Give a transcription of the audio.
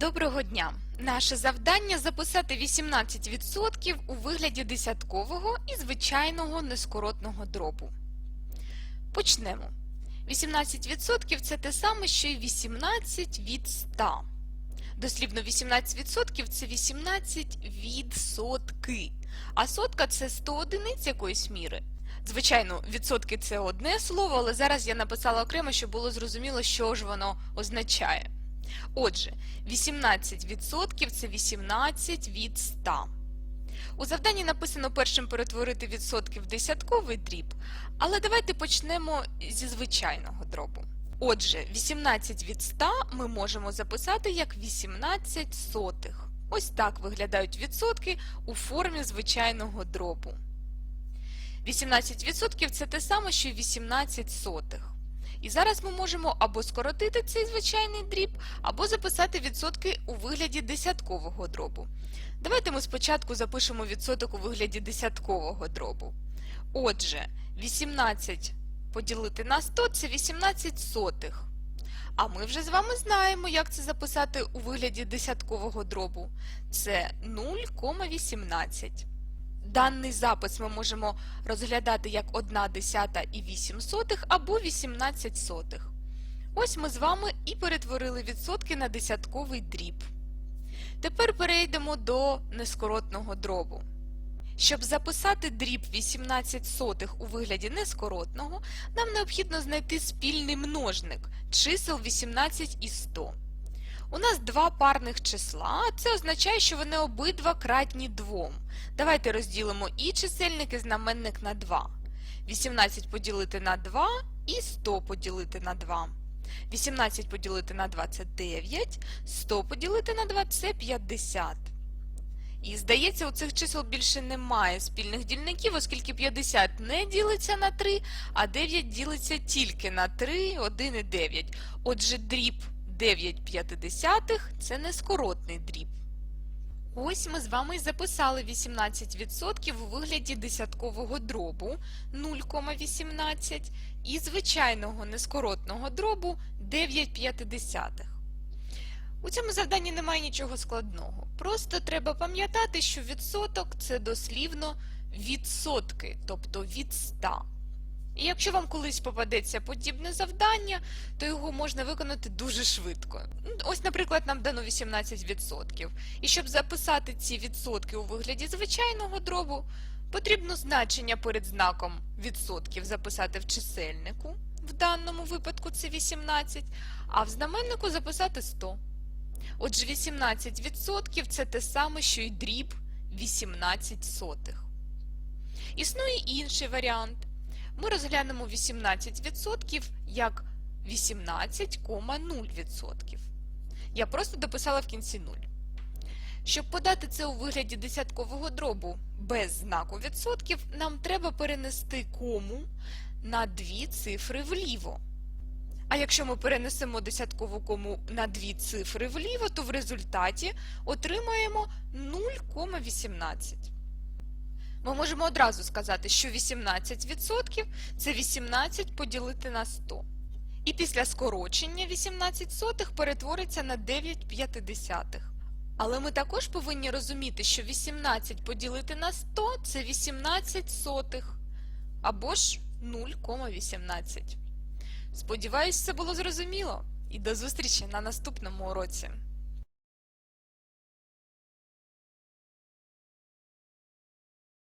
Доброго дня! Наше завдання записати 18% у вигляді десяткового і звичайного нескоротного дробу. Почнемо. 18% це те саме, що й 18 від 100. Дослівно 18% це 18 від сотки. А сотка це 100 одиниць якоїсь міри. Звичайно, відсотки це одне слово, але зараз я написала окремо, щоб було зрозуміло, що ж воно означає. Отже, 18% це 18 від 100. У завданні написано першим перетворити відсотки в десятковий дріб, але давайте почнемо зі звичайного дробу. Отже, 18 від 100 ми можемо записати як 18 сотих. Ось так виглядають відсотки у формі звичайного дробу. 18% це те саме, що й 18 сотих. І зараз ми можемо або скоротити цей звичайний дріб, або записати відсотки у вигляді десяткового дробу. Давайте ми спочатку запишемо відсоток у вигляді десяткового дробу. Отже, 18 поділити на 100 це 18 сотих. А ми вже з вами знаємо, як це записати у вигляді десяткового дробу. Це 0,18. Даний запис ми можемо розглядати як 1 десята і 8 сотих або 18 сотих. Ось ми з вами і перетворили відсотки на десятковий дріб. Тепер перейдемо до нескоротного дробу. Щоб записати дріб 18 сотих у вигляді нескоротного, нам необхідно знайти спільний множник чисел 18 і 100. У нас два парних числа, а це означає, що вони обидва кратні 2. Давайте розділимо і чисельник, і знаменник на 2. 18 поділити на 2 і 100 поділити на 2. 18 поділити на 2 це 9, 100 поділити на 2 це 50. І здається, у цих чисел більше немає спільних дільників, оскільки 50 не ділиться на 3, а 9 ділиться тільки на 3, 1 і 9. Отже, дріб 9 п'ятидесятих – це нескоротний дріб. Ось ми з вами записали 18% у вигляді десяткового дробу 0,18 і звичайного нескоротного дробу 9 п'ятидесятих. У цьому завданні немає нічого складного. Просто треба пам'ятати, що відсоток – це дослівно відсотки, тобто від 100. І якщо вам колись попадеться подібне завдання, то його можна виконати дуже швидко. Ось, наприклад, нам дано 18%. І щоб записати ці відсотки у вигляді звичайного дробу, потрібно значення перед знаком відсотків записати в чисельнику, в даному випадку це 18, а в знаменнику записати 100. Отже, 18% це те саме, що й дріб 18 сотих. Існує інший варіант. Ми розглянемо 18% як 18,0%. Я просто дописала в кінці 0. Щоб подати це у вигляді десяткового дробу без знаку відсотків, нам треба перенести кому на дві цифри вліво. А якщо ми перенесемо десяткову кому на дві цифри вліво, то в результаті отримаємо 0,18. Ми можемо одразу сказати, що 18% це 18 поділити на 100. І після скорочення 18 сотих перетвориться на 9 п'ятидесятих. Але ми також повинні розуміти, що 18 поділити на 100 – це 18 сотих, або ж 0,18. Сподіваюсь, це було зрозуміло. І до зустрічі на наступному уроці.